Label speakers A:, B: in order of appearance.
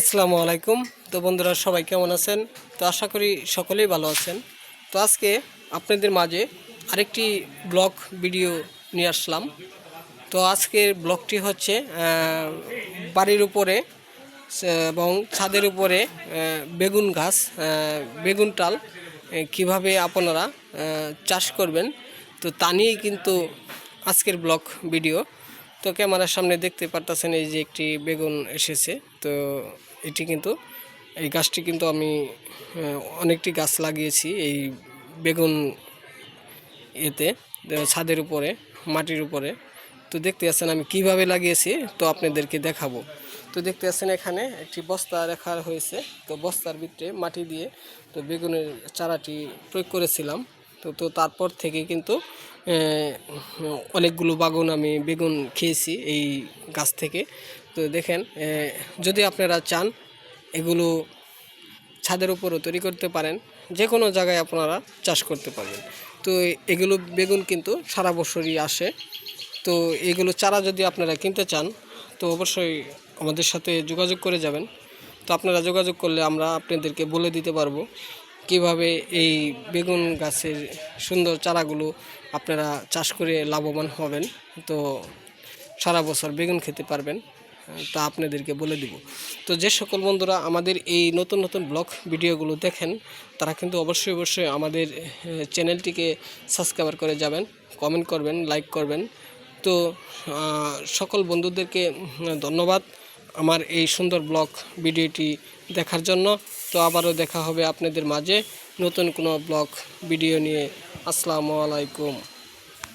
A: আসসালামু আলাইকুম। তো বন্ধুরা, সবাই কেমন আছেন? তো আশা করি সকলেই ভালো আছেন। তো আজকে আপনাদের মাঝে আরেকটি ব্লগ ভিডিও নিয়ে আসলাম। তো আজকের ব্লগটি হচ্ছে বাড়ির উপরে এবং ছাদের উপরে বেগুন গাছ বেগুন টাল কীভাবে আপনারা চাষ করবেন। তো তা নিয়েই কিন্তু আজকের ব্লগ ভিডিও। তো ক্যামেরার সামনে দেখতে পারতেছেন এই যে একটি বেগুন এসেছে। তো এটি কিন্তু, এই গাছটি কিন্তু আমি অনেকটি গাছ লাগিয়েছি এই বেগুন এতে ছাদের উপরে, মাটির উপরে। তো দেখতে পাচ্ছেন আমি কীভাবে লাগিয়েছি, তো আপনাদেরকে দেখাবো। তো দেখতে পাচ্ছেন এখানে একটি বস্তা রাখা হয়েছে। তো বস্তার ভিতরে মাটি দিয়ে তো বেগুনের চারাটি প্রয়োগ করেছিলাম। তো তো তারপর থেকে কিন্তু অনেকগুলো বাগুন আমি বেগুন খেয়েছি এই গাছ থেকে। তো দেখেন যদি আপনারা চান, এগুলো ছাদের উপরও তৈরি করতে পারেন যে কোনো জায়গায় আপনারা চাষ করতে পারবেন। তো এগুলো বেগুন কিন্তু সারা বছরই আসে। তো এগুলো চারা যদি আপনারা কিনতে চান, তো অবশ্যই আমাদের সাথে যোগাযোগ করে যাবেন। তো আপনারা যোগাযোগ করলে আমরা আপনাদেরকে বলে দিতে পারব। কীভাবে এই বেগুন গাছের সুন্দর চারাগুলো আপনারা চাষ করে লাভবান হবেন? তো সারা বছর বেগুন খেতে পারবেন, তা আপনাদেরকে বলে দিব। তো যে সকল বন্ধুরা আমাদের এই নতুন নতুন ব্লগ ভিডিওগুলো দেখেন, তারা কিন্তু অবশ্যই অবশ্যই আমাদের চ্যানেলটিকে সাবস্ক্রাইবার করে যাবেন, কমেন্ট করবেন, লাইক করবেন। তো সকল বন্ধুদেরকে ধন্যবাদ। আমার এই সুন্দর ব্লগ ভিডিওটি দেখার জন্য। তো আবারও দেখা হবে আপনাদের মাঝে নতুন কোনো ব্লগ ভিডিও নিয়ে। আসসালামু আলাইকুম।